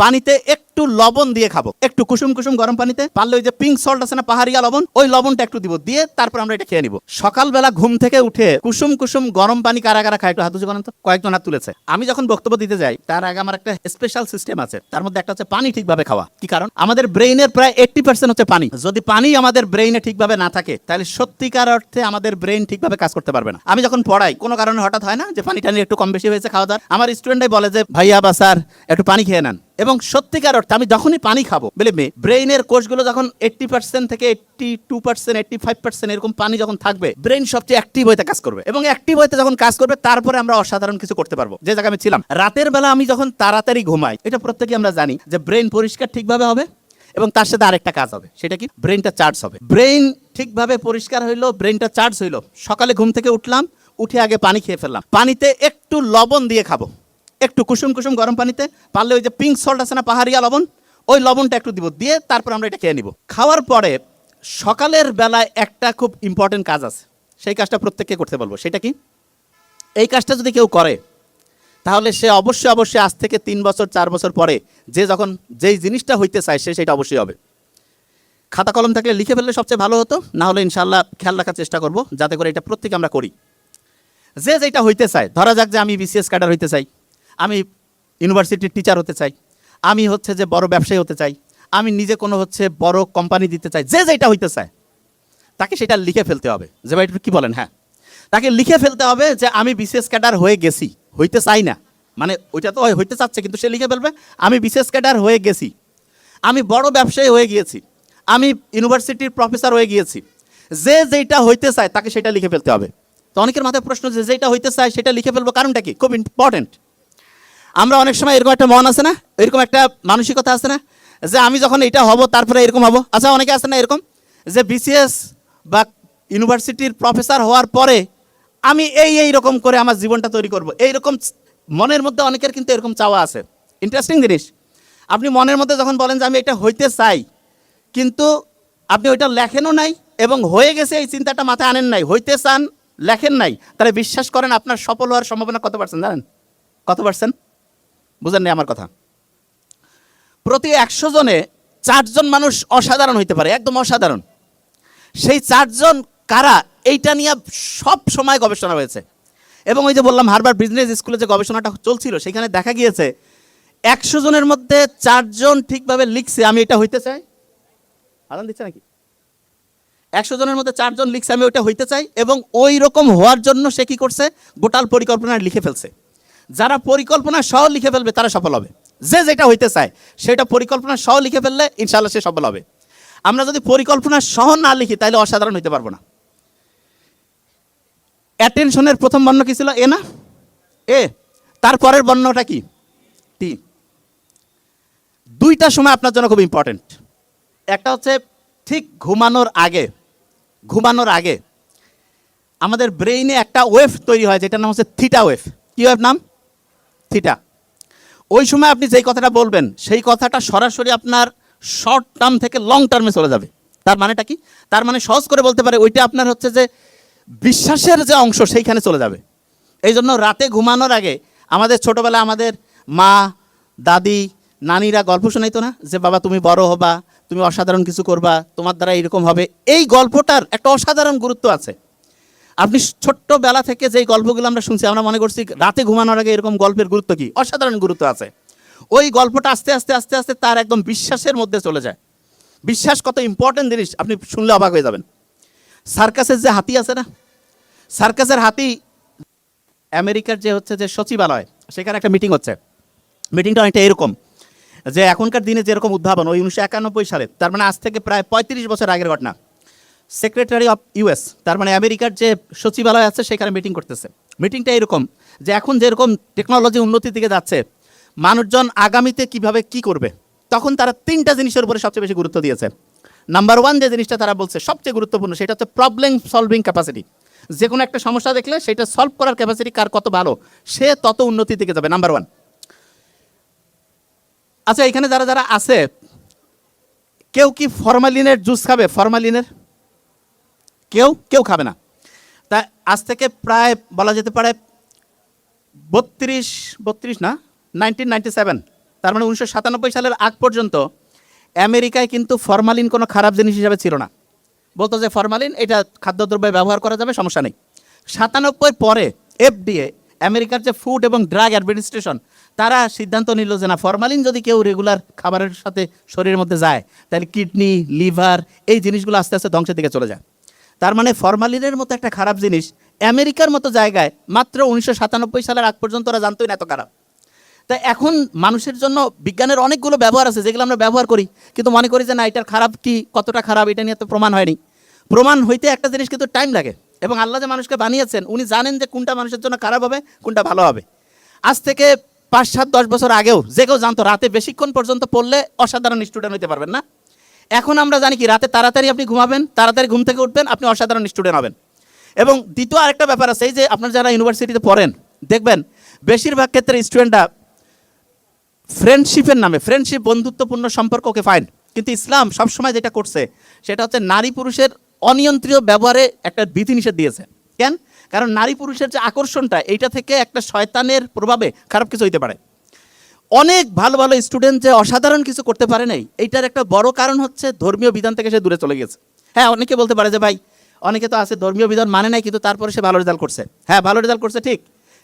পানিতে একটু লবণ দিয়ে খাব। একটু কুসুম কুসুম গরম পানিতে, পারলে ওই যে পিঙ্ক সল্ট আছে না, পাহাড়িয়া লবণ, ওই লবণটা একটু দিব। দিয়ে তারপর আমরা এটা খেয়ে নিব। সকালবেলা ঘুম থেকে উঠে কুসুম কুসুম গরম পানি কারা কারা খায় একটু হাত করেন তো? কয়েকজন হাত তুলেছে। আমি যখন বক্তব্য দিতে যাই, তার আগে আমার একটা স্পেশাল সিস্টেম আছে। তার মধ্যে একটা হচ্ছে পানি ঠিকভাবে খাওয়া। কি কারণ? আমাদের ব্রেইনের প্রায় এইট্টি পার্সেন্ট হচ্ছে পানি। যদি পানি আমাদের ব্রেইনে ঠিকভাবে না থাকে, তাহলে সত্যিকার অর্থে আমাদের ব্রেইন ঠিকভাবে কাজ করতে পারবে না। আমি যখন পড়াই, কোনো কারণে হঠাৎ হয় না যে পানি টানি একটু কম বেশি হয়েছে খাওয়া দাওয়ার? আমার স্টুডেন্টরাই বলে যে, ভাইয়া বা স্যার, একটু পানি খেয়ে নেন। এবং সত্যিকার অর্থে আমি যখনই পানি খাব বলে ব্রেইনের কোষগুলো যখন এইট্টি পার্সেন্ট থেকে eighty two percent eighty five percent এরকম পানি যখন থাকবে ব্রেইন সবচেয়ে অ্যাক্টিভ হইতে কাজ করবে। এবং অ্যাক্টিভ হইতে যখন কাজ করবে, তারপরে আমরা অসাধারণ কিছু করতে পারব। যে জায়গায় আমি ছিলাম, রাতের বেলা আমি যখন তাড়াতাড়ি ঘুমাই, এটা প্রত্যেকে আমরা জানি যে ব্রেইন পরিষ্কার ঠিকভাবে হবে এবং তার সাথে আরেকটা কাজ হবে, সেটা কি? ব্রেইনটা চার্জ হবে। ব্রেইন ঠিকভাবে পরিষ্কার হইল ব্রেইনটা চার্জ হইল। সকালে ঘুম থেকে উঠলাম, উঠে আগে পানি খেয়ে ফেললাম। পানিতে একটু লবণ দিয়ে খাব। একটু কুসুম কুসুম গরম পানিতে, পারলে ওই যে পিঙ্ক সল্ট আছে না পাহাড়িয়া লবণ, ওই লবণটা একটু দিব, দিয়ে তারপর আমরা এটা খেয়ে নিব। খাওয়ার পরে সকালের বেলায় একটা খুব ইম্পর্টেন্ট কাজ আছে। সেই কাজটা প্রত্যেককে করতে বলব। সেটা কি? এই কাজটা যদি কেউ করে, তাহলে সে অবশ্যই অবশ্যই আজ থেকে তিন বছর, চার বছর পরে যে যখন যেই জিনিসটা হইতে চায়, সে সেটা অবশ্যই হবে। খাতা কলম থাকলে লিখে ফেললে সবচেয়ে ভালো হতো, না হলে ইনশাল্লাহ খেয়াল রাখার চেষ্টা করব, যাতে করে এটা প্রত্যেকে আমরা করি। যে যেটা হইতে চায়, ধরা যাক যে আমি বিসিএস ক্যাডার হইতে চাই। আমি ইউনিভার্সিটির টিচার হতে চাই। আমি হচ্ছে যে বড় ব্যবসায়ী হতে চাই। আমি নিজে কোনো হচ্ছে বড় কোম্পানি দিতে চাই। যে যেটা হইতে চায়, তাকে সেটা লিখে ফেলতে হবে। যে ভাই কি বলেন? হ্যাঁ। তাকে লিখে ফেলতে হবে যে আমি বিশেষ ক্যাডার হয়ে গেছি, হইতে চাই না। মানে ওইটা তো হইতে চাচ্ছে, কিন্তু সে লিখে ফেলবে। আমি বিশেষ ক্যাডার হয়ে গেছি। আমি বড় ব্যবসায়ী হয়ে গিয়েছি। আমি ইউনিভার্সিটির প্রফেসর হয়ে গিয়েছি। যে যেটা হইতে চায়, তাকে সেটা লিখে ফেলতে হবে। তো অনেকের মাথায় প্রশ্ন যে যেটা হইতে চায়, সেটা লিখে ফেলব কারণটা কি? খুব ইম্পর্টেন্ট আমরা অনেক সময় এরকম একটা মন আছে না? এরকম একটা মানসিকতা আছে না? যে আমি যখন এটা হব, তারপরে এরকম হব। আচ্ছা অনেকে আছে না এরকম? যে বিসিএস বা ইউনিভার্সিটির প্রফেসর হওয়ার পরে আমি এই এই রকম করে আমার জীবনটা তৈরি করব। এইরকম মনের মধ্যে অনেকের কিন্তু এরকম চাওয়া আছে। ইন্টারেস্টিং জিনিস। আপনি মনের মধ্যে যখন বলেন যে আমি এটা হইতে চাই, কিন্তু আপনি ওইটা লেখেনও নাই এবং হয়ে গেছে এই চিন্তাটা মাথায় আনেন নাই, হইতে চান, লেখেন নাই, তাহলে বিশ্বাস করেন আপনার সফল হওয়ার সম্ভাবনা কত পার্সেন্ট জানেন? কত পার্সেন্ট বুঝেন নাই আমার কথা? প্রতি একশো জনে চারজন মানুষ অসাধারণ হইতে পারে, একদম অসাধারণ। সেই চারজন কারা, এইটা নিয়ে সব সময় গবেষণা হয়েছে। এবং ওই যে বললাম হারবার বিজনেস স্কুলে যে গবেষণাটা চলছিল, সেখানে দেখা গিয়েছে একশো জনের মধ্যে চারজন ঠিকভাবে লিখছে, আমি এটা হইতে চাই। আদান দিচ্ছে নাকি? একশো জনের মধ্যে চারজন লিখছে, আমি ওইটা হইতে চাই। এবং ওই রকম হওয়ার জন্য সে কি করছে? গোটাল পরিকল্পনা লিখে ফেলছে। যারা পরিকল্পনা সহ লিখে ফেলবে, তারা সফল হবে। যে যেটা হইতে চায়, সেটা পরিকল্পনা সহ লিখে ফেললে ইনশাল্লাহ সে সফল হবে। আমরা যদি পরিকল্পনা সহ না লিখি তাহলে অসাধারণ হইতে পারব না। অ্যাটেনশনের প্রথম বর্ণ কি ছিল? এ না? এ। তারপরের বর্ণটা কি? টি। দুইটা সময় আপনার জন্য খুব ইম্পর্টেন্ট একটা হচ্ছে ঠিক ঘুমানোর আগে ঘুমানোর আগে। আমাদের ব্রেইনে একটা ওয়েভ তৈরি হয়, যেটার নাম হচ্ছে থিটা ওয়েভ কি ওয়েভ নাম? থিটা ওই সময় আপনি যেই কথাটা বলবেন, সেই কথাটা সরাসরি আপনার শর্ট টার্ম থেকে লং টার্মে চলে যাবে। তার মানেটা কি? তার মানে সহজ করে বলতে পারে, ওইটা আপনার হচ্ছে যে বিশ্বাসের যে অংশ সেইখানে চলে যাবে। এই জন্য রাতে ঘুমানোর আগে আমাদের ছোটবেলা আমাদের মা, দাদি, নানিরা গল্প শোনাইতো না যে, বাবা, তুমি বড় হবা, তুমি অসাধারণ কিছু করবা, তোমার দ্বারা এরকম হবে। এই গল্পটার একটা অসাধারণ গুরুত্ব আছে। আপনি ছোট্টবেলা থেকে যেই গল্পগুলো আমরা শুনছি, আমরা মনে করছি রাতে ঘুমানোর আগে এরকম গল্পের গুরুত্ব কি? অসাধারণ গুরুত্ব আছে। ওই গল্পটা আস্তে আস্তে আস্তে আস্তে তার একদম বিশ্বাসের মধ্যে চলে যায়। বিশ্বাস কত ইম্পর্টেন্ট জিনিস, আপনি শুনলে অবাক হয়ে যাবেন। সার্কাসের যে হাতি আছে না, সার্কাসের হাতি আমেরিকার যে হচ্ছে যে সচিবালয়, সেখানে একটা মিটিং হচ্ছে। মিটিংটা অনেকটা এরকম যে এখনকার দিনে যেরকম উদ্ভাবন, ওই উনিশশো একানব্বই সালে, তার মানে আজ থেকে প্রায় পঁয়ত্রিশ বছর আগের ঘটনা। সেক্রেটারি অফ ইউএস তার মানে আমেরিকার যে সচিবালয় আছে সেখানে মিটিং করতেছে। মিটিংটা এরকম যে এখন যেরকম টেকনোলজি উন্নতির দিকে যাচ্ছে, মানুষজন আগামীতে কীভাবে কি করবে, তখন তারা তিনটা জিনিসের উপরে সবচেয়ে বেশি গুরুত্ব দিয়েছে। নাম্বার ওয়ান যে জিনিসটা তারা বলছে, সবচেয়ে গুরুত্বপূর্ণ সেটা হচ্ছে প্রবলেম সলভিং ক্যাপাসিটি যে কোনো একটা সমস্যা দেখলে সেটা সলভ করার ক্যাপাসিটি কার কত ভালো, সে তত উন্নতির দিকে যাবে। নাম্বার ওয়ান আচ্ছা এখানে যারা যারা আছে, কেউ কি ফরমালিনের জুস খাবে? ফরমালিনের কেউ কেউ খাবে না। তা আজ থেকে প্রায় বলা যেতে পারে বত্রিশ বত্রিশ না নাইনটিন নাইনটি সেভেন তার মানে উনিশশো সাতানব্বই সালের আগ পর্যন্ত আমেরিকায় কিন্তু ফরমালিন কোনো খারাপ জিনিস হিসাবে ছিল না। বলতো যে ফরমালিন, এটা খাদ্যদ্রব্যে ব্যবহার করা যাবে, সমস্যা নেই। সাতানব্বই পরে এফডিএ, আমেরিকার যে ফুড এবং ড্রাগ অ্যাডমিনিস্ট্রেশন তারা সিদ্ধান্ত নিল যে না, ফরমালিন যদি কেউ রেগুলার খাবারের সাথে শরীরের মধ্যে যায়, তাহলে কিডনি, লিভার, এই জিনিসগুলো আস্তে আস্তে ধ্বংসের দিকে চলে যায়। তার মানে ফরমালিনের মতো একটা খারাপ জিনিস, আমেরিকার মতো জায়গায় মাত্র উনিশশো সাতানব্বই সালের আগ পর্যন্ত ওরা জানতোই না এত খারাপ। তাই এখন মানুষের জন্য বিজ্ঞানের অনেকগুলো ব্যবহার আছে, যেগুলো আমরা ব্যবহার করি, কিন্তু মনে করি যে না, এটার খারাপ কি, কতটা খারাপ, এটা নিয়ে তো প্রমাণ হয়নি। প্রমাণ হইতে একটা জিনিস কিন্তু টাইম লাগে এবং আল্লাহ যে মানুষকে বানিয়েছেন, উনি জানেন যে কোনটা মানুষের জন্য খারাপ হবে, কোনটা ভালো হবে। আজ থেকে পাঁচ সাত দশ বছর আগেও যে কেউ জানতো, রাতে বেশিক্ষণ পর্যন্ত পড়লে অসাধারণ স্টুডেন্ট হতে পারবেন না। এখন আমরা জানি কি, রাতে তাড়াতাড়ি আপনি ঘুমাবেন, তাড়াতাড়ি ঘুম থেকে উঠবেন, আপনি অসাধারণ স্টুডেন্ট হবেন। এবং দ্বিতীয় আরেকটা ব্যাপার আছে, এই যে আপনারা যারা ইউনিভার্সিটিতে পড়েন, দেখবেন বেশিরভাগ ক্ষেত্রে স্টুডেন্টরা ফ্রেন্ডশিপের নামে ফ্রেন্ডশিপ বন্ধুত্বপূর্ণ সম্পর্ক ওকে ফাইন কিন্তু ইসলাম সবসময় যেটা করছে, সেটা হচ্ছে নারী পুরুষের অনিয়ন্ত্রিত ব্যবহারে একটা বিধিনিষেধ দিয়েছে। কেন? কারণ নারী পুরুষের যে আকর্ষণটা, এইটা থেকে একটা শয়তানের প্রভাবে খারাপ কিছু হইতে পারে। অনেক ভালো ভালো স্টুডেন্ট যে অসাধারণ কিছু করতে পারে নাই, এইটার একটা বড় কারণ হচ্ছে ধর্মীয় বিধান থেকে সে দূরে চলে গেছে। হ্যাঁ অনেকে বলতে পারে যে ভাই, অনেকে তো আছে ধর্মীয় বিধান মানে নাই, কিন্তু তারপরে সে ভালো রেজাল্ট করছে। হ্যাঁ ভালো রেজাল্ট করছে, ঠিক।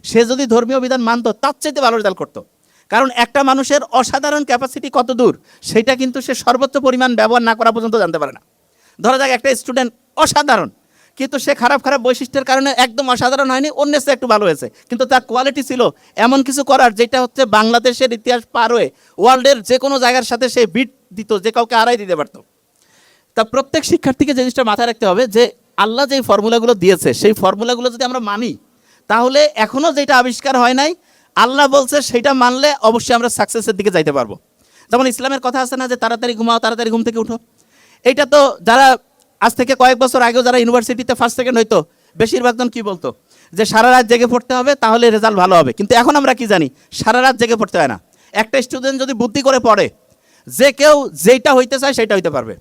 সে যদি ধর্মীয় বিধান মানতো, তার চাইতে ভালো রেজাল্ট করতো। কারণ একটা মানুষের অসাধারণ ক্যাপাসিটি কত দূর, সেটা কিন্তু সে সর্বোচ্চ পরিমাণ ব্যবহার না করা পর্যন্ত জানতে পারে না। ধরা যাক একটা স্টুডেন্ট অসাধারণ কিন্তু সে খারাপ খারাপ বৈশিষ্ট্যের কারণে একদম অসাধারণ হয়নি, অন্য চেয়ে একটু ভালো হয়েছে। কিন্তু তার কোয়ালিটি ছিল এমন কিছু করার যেটা হচ্ছে বাংলাদেশের ইতিহাস পার হয়ে ওয়ার্ল্ডের যে কোনো জায়গার সাথে সে বিট দিত, যে কাউকে আড়াই দিতে পারতো। তা প্রত্যেক শিক্ষার্থীকে জিনিসটা মাথায় রাখতে হবে যে, আল্লাহ যেই ফর্মুলাগুলো দিয়েছে, সেই ফর্মুলাগুলো যদি আমরা মানি, তাহলে এখনও যেটা আবিষ্কার হয় নাই, আল্লাহ বলছে সেটা মানলে অবশ্যই আমরা সাকসেসের দিকে যাইতে পারব। যেমন ইসলামের কথা আছে না যে, তাড়াতাড়ি ঘুমাও, তাড়াতাড়ি ঘুম থেকে উঠো। এটা তো যারা আজ থেকে কয়েক বছর আগেও যারা ইউনিভার্সিটিতে ফার্স্ট সেকেন্ড হইতো, বেশিরভাগ জন কি বলতো? যে সারা রাত জেগে পড়তে হবে, তাহলে রেজাল্ট ভালো হবে। কিন্তু এখন আমরা কি জানি? সারা রাত জেগে পড়তে হয় না। একটা স্টুডেন্ট যদি বুদ্ধি করে পড়ে, যে কেউ যেটা হইতে চায় সেটা হইতে পারবে।